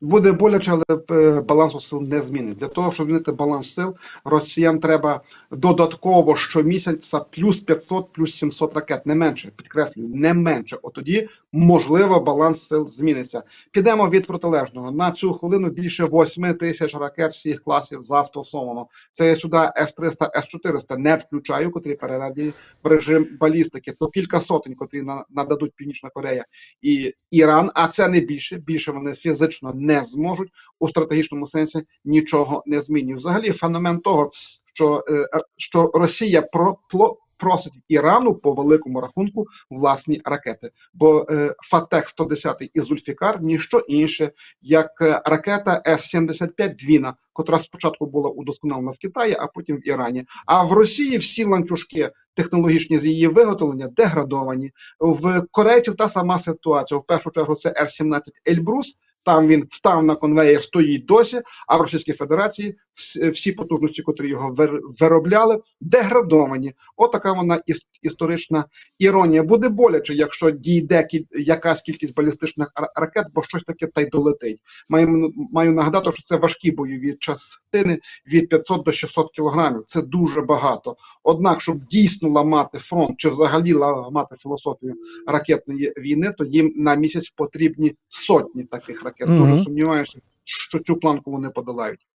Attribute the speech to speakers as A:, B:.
A: Буде боляче, але е, балансу сил не змінить. Для того, щоб змінити баланс сил, росіян треба додатково щомісяця плюс 500, плюс 700 ракет, не менше, підкреслюю, не менше. От тоді, можливо, баланс сил зміниться. Підемо від протилежного. На цю хвилину більше 8 тисяч ракет всіх класів застосовано. Це я сюди С-300, С-400 не включаю, котрі переведені в режим балістики. То кілька сотень, котрі на- нададуть Північна Корея і Іран, а це не більше. Більше вони фізично не зможуть у стратегічному сенсі нічого не змінює. Взагалі, феномен того, що, е, е, що Росія про, пло- просить Ірану по великому рахунку власні ракети. Бо е, Фатех 110 і Зульфікар ніщо інше, як ракета С-75 Двіна, котра спочатку була удосконалена в Китаї, а потім в Ірані. А в Росії всі ланцюжки технологічні з її виготовлення деградовані. В корейців та сама ситуація. В першу чергу це Р-17 Ельбрус. Там він встав на конвеєр, стоїть досі. А в Російській Федерації всі потужності, котрі його виробляли, деградовані. Отака вона історична іронія. Буде боляче, якщо дійде якась кількість балістичних ракет, бо щось таке та й долетить. Маю, маю нагадати, що це важкі бойові частини від 500 до 600 кілограмів. Це дуже багато. Однак, щоб дійсно ламати фронт чи взагалі ламати філософію ракетної війни, то їм на місяць потрібні сотні таких ракет. Дуже сумніваюся, що цю планку вони подолають.